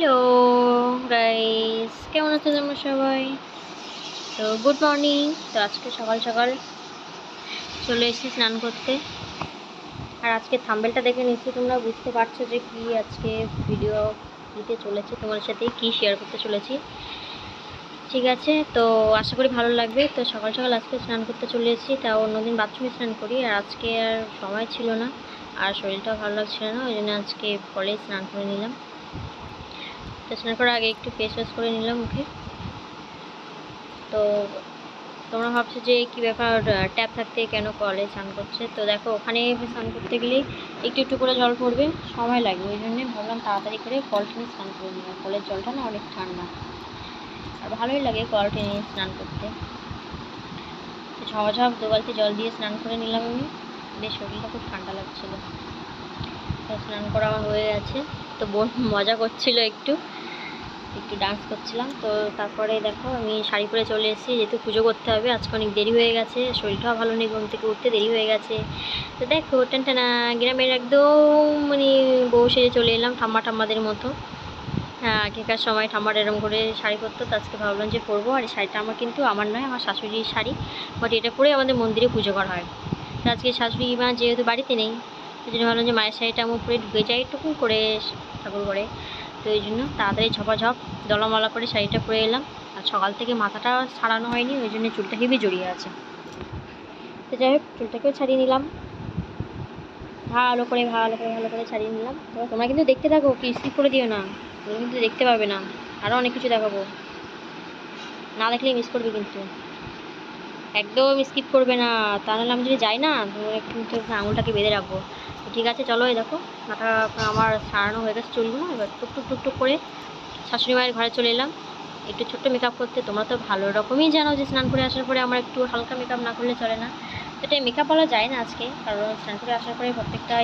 Hello guys কেমন আছো তোমরা সবাই? তো গুড মর্নিং তো আজকে সকাল সকাল চলে এসেছি স্নান করতে। আর আজকে থাম্বেলটা দেখে নিচ্ছি। তোমরা বুঝতে পারছ যে কি আজকে ভিডিও দিতে চলেছে। তোমার সাথে কি শেয়ার করতে চলেছি। ঠিক আছে? তো আশা করি ভালো লাগবে। তো সকাল সকাল আজকে স্নান করতে চলে এসেছি। তা অন্যদিন বাথরুমে স্নান করি। আর আজকে আর সময় ছিল না। আর শরীরটাও ভালো লাগছিল না। ওই জন্য আজকে পরে স্নান করে নিলাম। তো স্নান করার আগে একটু ফেস ওয়াশ করে নিলাম মুখে তো তোমরা ভাবছ যে কী ব্যাপার ট্যাপ থাকতে কেন কলে স্নান করছে? তো দেখো, ওখানে স্নান করতে গেলে একটু একটু করে জল পড়বে, সময় লাগবে। ওই জন্যে ভাবলাম তাড়াতাড়ি করে কল টেনে স্নান করে নিলাম কলের জলটা না অনেক ঠান্ডা। আর ভালোই লাগে কল টেনে স্নান করতে। ঝমঝম দু বালতি জল দিয়ে স্নান করে নিলাম আমি। বেশ, শরীরটা খুব ঠান্ডা লাগছিল। তো স্নান করা হয়ে গেছে। তো বোন মজা করছিল একটু। একটু ডান্স করছিলাম। তো তারপরে দেখো আমি শাড়ি পরে চলে এসেছি, যেহেতু পুজো করতে হবে, আজকে অনেক দেরি হয়ে গেছে, শরীরটাও ভালো নেই ঘুম থেকে উঠতে, দেরি হয়ে গেছে। তো দেখো টানটানা গ্রামের একদম মানে বউ সেরে চলে এলাম ঠাম্মা ঠাম্মাদের মতো। হ্যাঁ আগেকার সময় ঠাম্মার এরম করে শাড়ি পরতো, তো আজকে ভাবলাম যে পরবো, আর এই শাড়িটা আমার কিন্তু আমার নয়, আমার শাশুড়ির শাড়ি। বাট এটা পরে আমাদের মন্দিরে পুজো করা হয়। তো আজকে শাশুড়ি মা যেহেতু বাড়িতে নেই ওই জন্য ভাবলাম যে মায়ের শাড়িটা আমার উপরে ঢুকে যাই একটুকু করে, ঠাকুর করে। তো ওই জন্য তাড়াতাড়ি ঝপাঝপ, দলামালা করে শাড়িটা পরে এলাম। আর সকাল থেকে মাথাটা ছাড়ানো হয়নি, ওই জন্য চুলটা হেবি জড়িয়ে আছে। তো যাই হোক, চুলটাকেও ছাড়িয়ে নিলাম। ভালো করে ভালো করে ভালো করে ছাড়িয়ে নিলাম। তোমরা কিন্তু দেখতে থাকো, কি স্কিপ করে দিও না। তোমরা কিন্তু দেখতে পাবে না। আরও অনেক কিছু দেখাবো। না দেখলে মিস করবে কিন্তু। একদম স্কিপ করবে না। তা নাহলে আমি যদি যাই না কিন্তু আঙুলটাকে বেঁধে রাখব। ঠিক আছে, চলো এই দেখো, মাথা আমার সারানো হয়ে গেছে চুলগুলো, এবার টুকটুক টুকটুক করে শাশুড়ি মায়ের ঘরে চলে এলাম। একটু ছোট্ট মেকআপ করতে, তোমরা তো ভালো রকমই জানো যে স্নান করে আসার পরে আমার একটু হালকা মেকআপ না করলে চলে না। এটা মেকআপ বলা যায় না আজকে, কারণ স্নান করে আসার পরে প্রত্যেকটা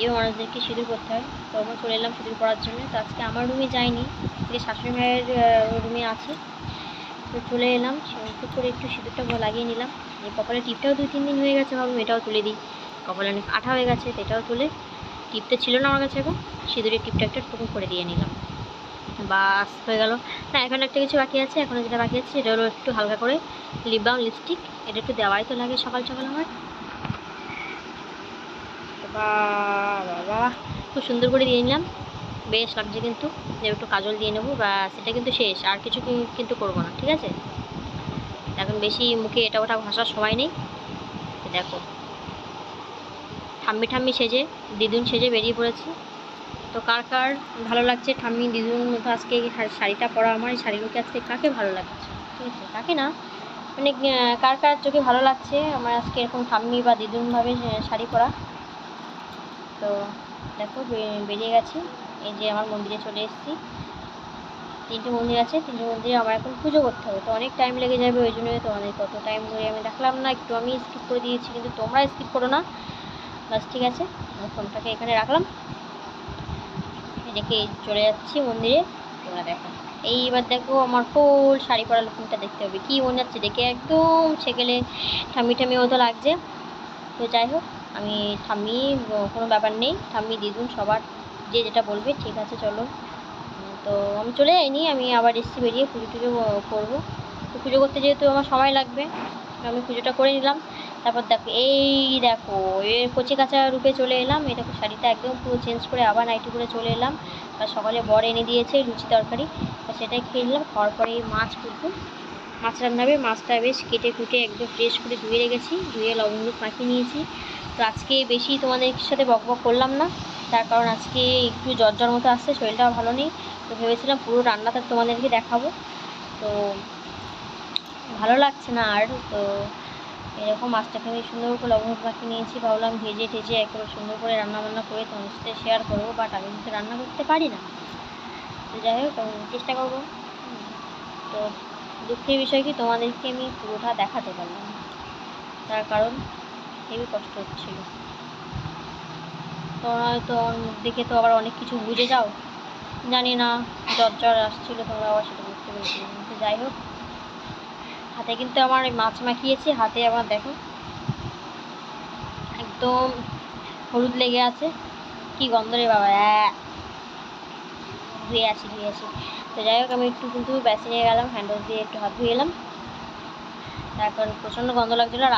ইয়ে মানুষদেরকে সিঁদুর করতে হয়। তো আমরা চলে এলাম সিঁদুর করার জন্য। তো আজকে আমার রুমে যাইনি, আজকে শাশুড়ি মায়ের রুমে আছে। তো চলে এলাম সেরকম করে একটু সিঁদুরটা লাগিয়ে নিলাম। এই কপালে টিপটাও দুই তিন দিন হয়ে গেছে ভাবলাম এটাও তুলে দিই। কপালে অনেক আঠা হয়ে গেছে, তো এটাও তুলে টিপতে ছিল না আমার কাছে এখন। সিঁদুরের টিপটা একটা টুকু করে দিয়ে নিলাম। বাস, হয়ে গেল। না, এখন একটা কিছু বাকি আছে এখনও যেটা বাকি আছে সেটা হলো একটু হালকা করে লিপ বাম লিপস্টিক এটা একটু দেওয়াই তো লাগে সকাল সকাল আমার। বাবা খুব সুন্দর করে দিয়ে নিলাম। বেশ লাগছে কিন্তু একটু কাজল দিয়ে নেব বা সেটা কিন্তু শেষ। আর কিছু কিন্তু করব না, ঠিক আছে? এখন বেশি মুখে এটা ওটা ভাসার সময় নেই। দেখো। ঠাম্মি ঠাম্মি সেজে, দিদুন সেজে বেরিয়ে পড়েছি। তো কার কার ভালো লাগছে ঠাম্মি, দিদুন মতো আজকে শাড়িটা পরা আমার, এই শাড়িগুলোকে আজকে কাকে ভালো লাগছে? ঠিক আছে, কাকে না? মানে কার কার চোখে ভালো লাগছে? আমার আজকে এরকম ঠাম্মি বা দিদুনভাবে শাড়ি পরা। তো দেখো বেরিয়ে গেছি। এই যে আমার মন্দিরে চলে এসেছি। তিনটে মন্দির আছে, তিনটে মন্দিরে আমার এখন পুজো করতে হবে। তো অনেক টাইম লেগে যাবে ওই জন্য তোমাদের কত টাইম ধরে আমি দেখলাম না, একটু আমি স্কিপ করে দিয়েছি, কিন্তু তোমরা স্কিপ করো না। বাস ঠিক আছে, আমি ফোনটাকে এখানে রাখলাম। রেখে চলে যাচ্ছি মন্দিরে, তোমরা দেখো। এইবার দেখো আমার ফুল শাড়ি পরা লুকটা দেখতে হবে। কী মনে হচ্ছে দেখে? একদম ছেকেলে ঠাম্মি ঠাম্মি মতো লাগছে। তো যাই হোক, আমি ঠাম্মি, কোনো ব্যাপার নেই। ঠাম্মি, দিদুন সবার যে যেটা বলবে, ঠিক আছে, চলো। তো আমি চলে যাইনি, আমি আবার এসছি বেরিয়ে পুজো টুজো করব। তো পুজো করতে যেহেতু আমার সময় লাগবে, আমি পুজোটা করে নিলাম। তারপর দেখো, এই দেখো এর কচি কাঁচা রূপে চলে এলাম। এই দেখো, শাড়িটা একদম পুরো চেঞ্জ করে আবার নাইটি করে চলে এলাম। আর সকালে বর এনে দিয়েছে লুচি তরকারি। সেটাই খেয়ে নিলাম, খাওয়ার পরে মাছ কুটবো। মাছ রান্নাবে মাছটা বেশ কেটে কুটে একদম ফ্রেশ করে ধুয়ে রেখেছি, ধুয়ে লবঙ্গ মাখিয়ে নিয়েছি। তো আজকে বেশি তোমাদের সাথে বক বক করলাম না, তার কারণ আজকে একটু জ্বর জ্বর মতো আসছে, শরীরটাও ভালো নেই। তো ভেবেছিলাম পুরো রান্নাটা তোমাদেরকে দেখাবো। তো ভালো লাগছে না আর, তো এরকম মাছটাকে আমি সুন্দর করে লবঙ্গ মাখিয়ে নিয়েছি। ভাবলাম ভেজে টেজে একেবারে সুন্দর করে রান্না বান্না করে তোমাদের সাথে শেয়ার করব বাট আমি কিন্তু রান্না করতে পারি না। তো যাই হোক চেষ্টা করব। তো দুঃখের বিষয় কি, তোমাদেরকে আমি পুরোটা দেখাতে পারলাম তার কারণ হেবি কষ্ট হচ্ছিল। তোমরা হয়তো দেখে তো আবার অনেক কিছু বুঝে যাও। জানি না জ্বর জ্বর আসছিল তোমরা আবার সেটা বুঝতে পেরেছিলাম তো যাই হোক হাতে কিন্তু আমার মাছ মাখিয়েছি, হাতে আমার দেখো। একদম হলুদ লেগে আছে। কি গন্ধ রে বাবা ধুয়ে আসি ধুয়ে আসি তো যাই হোক, আমি একটু কিন্তু বেসিনে গেলাম হ্যান্ড দিয়ে একটু হাত ধুয়ে এলাম। তারপর প্রচণ্ড গন্ধ লাগছিল আর